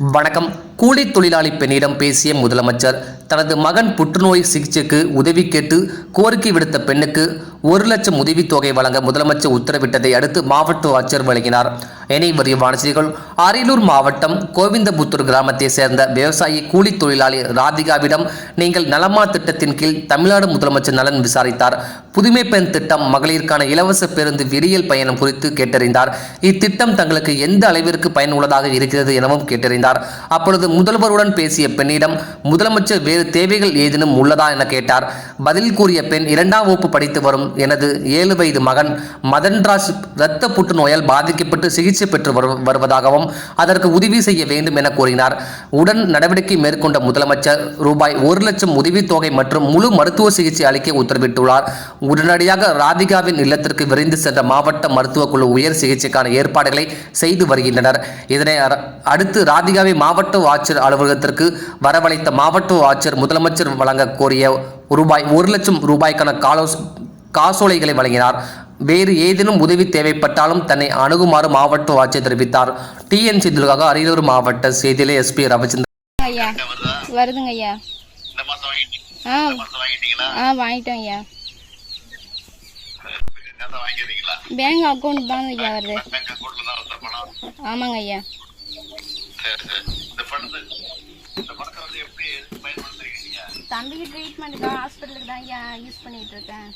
வணக்கம். கூலி தொழிலாளி பெண்ணிடம் பேசிய முதலமைச்சர் தனது மகன் புற்றுநோய் சிகிச்சைக்கு உதவி கேட்டு கோரிக்கை விடுத்த பெண்ணுக்கு ஒரு லட்சம் உதவித்தொகை வழங்க முதலமைச்சர் உத்தரவிட்டதை அடுத்து மாவட்ட ஆட்சியர் வழங்கினார். இனி விரிவான செய்திகள் அரியலூர் மாவட்டம் கோவிந்தபுத்தூர் கிராமத்தை சேர்ந்த விவசாயி கூலி தொழிலாளி ராதிகாவிடம் நீங்கள் நலமா திட்டத்தின் கீழ் தமிழ்நாடு முதலமைச்சர் நலன் விசாரித்தார். புதுமை பெண் திட்டம் மகளிருக்கான இலவச பேருந்து விரியல் பயணம் குறித்து கேட்டறிந்தார். இத்திட்டம் தங்களுக்கு எந்த அளவிற்கு பயனுள்ளதாக இருக்கிறது எனவும் கேட்டறிந்தார். அப்பொழுது முதல்வருடன் பேசிய பெண்ணிடம் முதலமைச்சர் வேறு தேவைகள் ஏதேனும் உள்ளதா? என கேட்டார். பதில் கூறிய பெண் இரண்டாம் வகுப்பு படித்து வரும் எனது ஏழு வயது மகன் மதன்ராஜ் இரத்த புற்றுநோயால் பாதிக்கப்பட்டு சிகிச்சை பெற்று வருவதாகவும் அதற்கு உதவி செய்ய வேண்டும் என கூறினார். உடன் நடவடிக்கை மேற்கொண்ட முதலமைச்சர் ரூபாய் ஒரு லட்சம் உதவித்தொகை மற்றும் முழு மருத்துவ சிகிச்சை அளிக்க உத்தரவிட்டுள்ளார். உடனடியாக ராதிகாவின் இல்லத்திற்கு விரைந்து சென்ற மாவட்ட மருத்துவக் குழு உயர் சிகிச்சைக்கான ஏற்பாடுகளை செய்து வருகின்றனர். இதனை அடுத்து ராதிகாவை மாவட்ட ஆட்சியர் அலுவலகத்திற்கு வரவழைத்த மாவட்ட ஆட்சியர் முதலமைச்சர் வழங்க கோரிய ரூபாய் ஒரு லட்சம் ரூபாய்க்கான காலோஸ் காசோலைகளை வழங்கினார். வேறு ஏதேனும் உதவி தேவைப்பட்டாலும் தன்னை அணுகுமாறு மாவட்ட ஆட்சியர் தெரிவித்தார். டிஎன் சிந்துக்காக அரியலூர் மாவட்ட செய்தியிலே எஸ்பி ரவிச்சந்திரன். ஐயா வருதுங்க ஐயா. இந்த மாசம் வாங்கிட்டீங்க? ஆ. இந்த மாசம் வாங்கிட்டீங்களா? ஆ வாங்கிட்டோம் ஐயா. பேங்க் அக்கௌண்ட் தான் ஐயா வருது. ஆமாங்க ஐயா. தம்பிக்கு ட்ரீட்மெண்ட்டுக்கு ஹாஸ்பிட்டலுக்கு தான் ஐயா யூஸ் பண்ணிட்டு இருக்கேன்.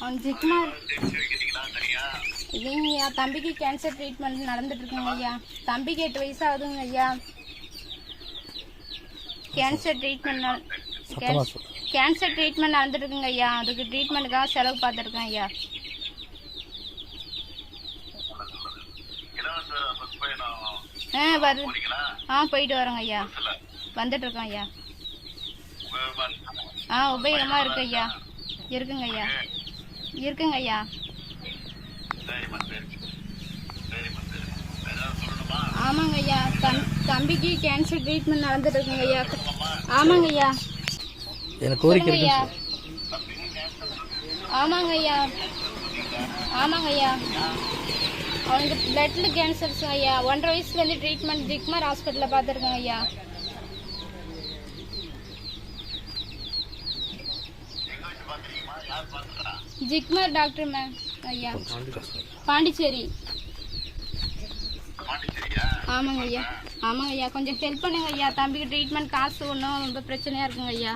அவன் ஜிக்மார் சேமிச்சு வைக்கிறீங்களா தனியா இல்லைங்க ஐயா தம்பிக்கு கேன்சர் ட்ரீட்மெண்ட் நடந்துட்டு இருக்குங்க ஐயா. தம்பிக்கு எட்டு வயசு ஆகுதுங்க ஐயா கேன்சர் ட்ரீட்மெண்ட் கேன்சர் ட்ரீட்மெண்ட் நடந்துட்டு இருக்குங்க ஐயா. அதுக்கு ட்ரீட்மெண்ட்டுக்காக செலவு பார்த்துருக்கேன் ஐயா. ஆ போறீங்களா ஆ போயிட்டு வரோங்க ஐயா. இல்ல வந்துட்டு இருக்கோம் ஐயா. ஆ உபயோகமா இருக்கு ஐயா. இருக்குங்க ஐயா. இருக்குங்க ஐயா. ஆமாங்க ஐயா. தம் தம்பிக்கு கேன்சர் ட்ரீட்மெண்ட் நடந்துட்டு இருக்குங்க ஐயா. ஆமாங்க ஐயா. எனக்கு கோரிக்கை ஐயா. ஆமாங்க ஐயா. ஆமாங்க ஐயா. அவனுக்கு பிளட்ல கேன்சர்ஸ் ஐயா. ஒன்றரை வயசுலேருந்து ட்ரீட்மெண்ட் ஜிக்மார் ஹாஸ்பிட்டலில் பார்த்துருக்கோங்க ஐயா. ஜிக்மார் டாக்டர் மேம் ஐயா. பாண்டிச்சேரி. ஆமாங்க ஐயா. ஆமாங்க ஐயா. கொஞ்சம் ஹெல்ப் பண்ணுங்க ஐயா. தம்பிக்கு ட்ரீட்மெண்ட் காசு ஒன்றும் ரொம்ப பிரச்சனையாக இருக்குங்க ஐயா.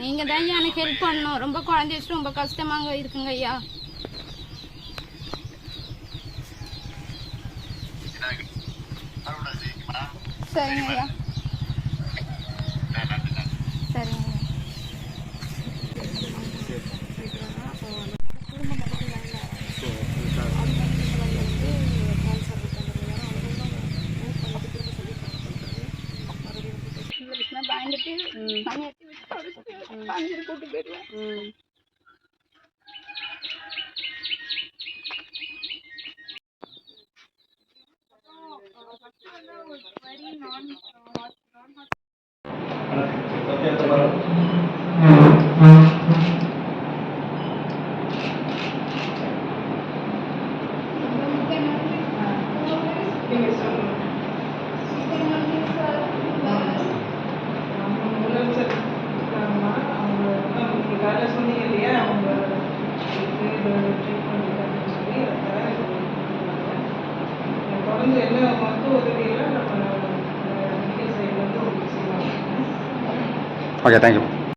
நீங்கள் தான் ஐயா எனக்கு ஹெல்ப் பண்ணணும். ரொம்ப குழந்தை ரொம்ப கஷ்டமாங்க இருக்குங்க ஐயா. சரிங்க ஐயா நன்றி நன்றி சரிங்க ஐயா நான் பயந்துட்டு மணி எட்டி விட்டு படுத்து பாஞ்சிட்டு கூட்டு போயிடுவேன் முதலமைச்சர் வந்து எல்லா மருத்துவ உதவியெல்லாம் நம்ம மெடிக்கல் உங்களுக்கு செய்வாங்க ஓகே தேங்க்யூ